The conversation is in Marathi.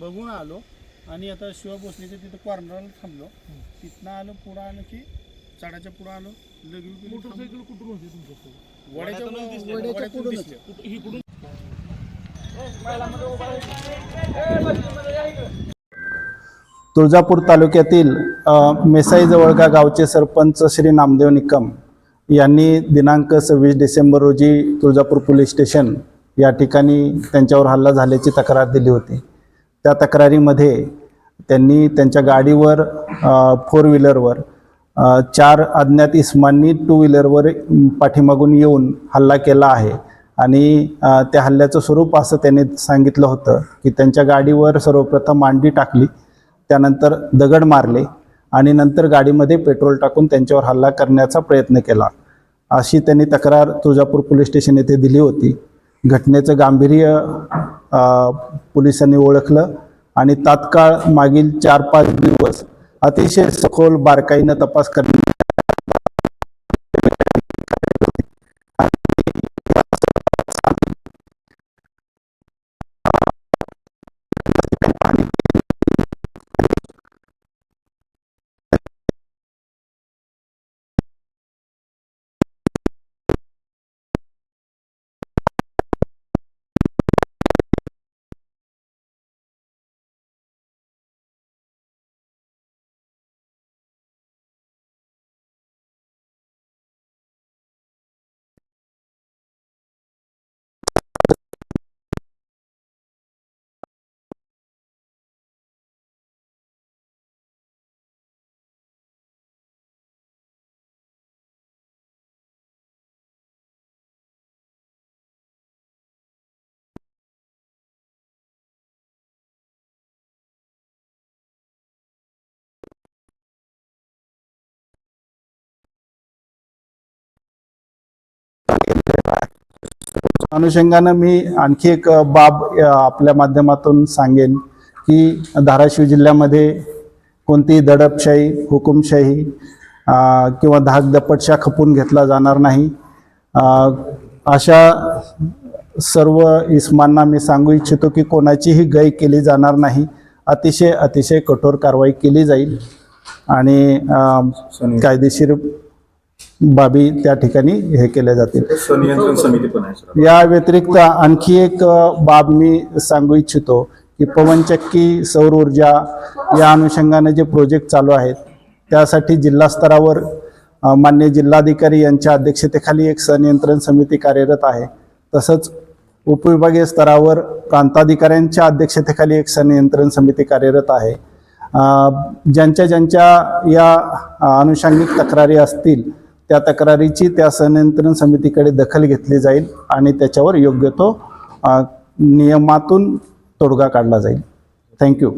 बघून आलो. आणि आता शिवा भोसलेच्या तिथं कॉर्नरला थांबलो. तिथनं आलो पुढं आलो की चढाच्या पुढं आलो. लगेच मोटरसायकल कुठून होती तुमच्यासोबत वड्याच्या वड्यातून दिसले. इकडून तुळजापूर तालुक्यातील अ, मेसाई जवळगा गावचे सरपंच श्री नामदेव निकम यांनी दिनांक सव्वीस डिसेंबर रोजी तुळजापूर पोलीस स्टेशन या ठिकाणी त्यांच्यावर हल्ला झाल्याची तक्रार दिली होती. त्या तक्रारीमध्ये त्यांनी त्यांच्या गाडीवर फोर व्हीलरवर चार अज्ञात इस्मांनी टू व्हीलरवर पाठीमागून येऊन हल्ला केला आहे. आणि त्या हल्ल्याचं स्वरूप असं त्यांनी सांगितलं होतं की त्यांच्या गाडीवर सर्वप्रथम मांडी टाकली त्यानंतर दगड मारले आणि नंतर गाडीमध्ये पेट्रोल टाकून त्यांच्यावर हल्ला करण्याचा प्रयत्न केला. अशी त्यांनी तक्रार तुळजापूर पोलीस स्टेशन येथे दिली होती. घटनेचं गांभीर्य पोलिसांनी ओळखलं आणि तात्काळ मागील चार पाच दिवस अतिशय सखोल बारकाईनं तपास करण्यात अनुषंगानं मी आणखी एक बाब आपल्या माध्यमातून सांगेन की धाराशिव जिल्ह्यामध्ये कोणतीही दडपशाही हुकुमशाही किंवा धाक दपटशा खपून घेतला जाणार नाही. अशा सर्व इस्मांना मी सांगू इच्छितो की कोणाचीही गय केली जाणार नाही. अतिशय अतिशय कठोर कारवाई केली जाईल. आणि कायदेशीर बाबी त्या ठिकाणी हे केल्या जातील. या व्यतिरिक्त आणखी एक बाब मी सांगू इच्छितो की पवनचक्की सौर ऊर्जा या अनुषंगाने जे प्रोजेक्ट चालू आहेत त्यासाठी जिल्हा स्तरावर मान्य जिल्हाधिकारी यांच्या अध्यक्षतेखाली एक संनियंत्रण समिती कार्यरत आहे. तसंच उपविभागीय स्तरावर प्रांताधिकाऱ्यांच्या अध्यक्षतेखाली एक संनियंत्रण समिती कार्यरत आहे. ज्यांच्या ज्यांच्या या अनुषंगिक तक्रारी असतील त्या तक्रारीची त्या संनियंत्रण समितीकडे दखल घेतली जाईल आणि त्याच्यावर योग्य तो नियमातून तोडगा काढला जाईल. थँक्यू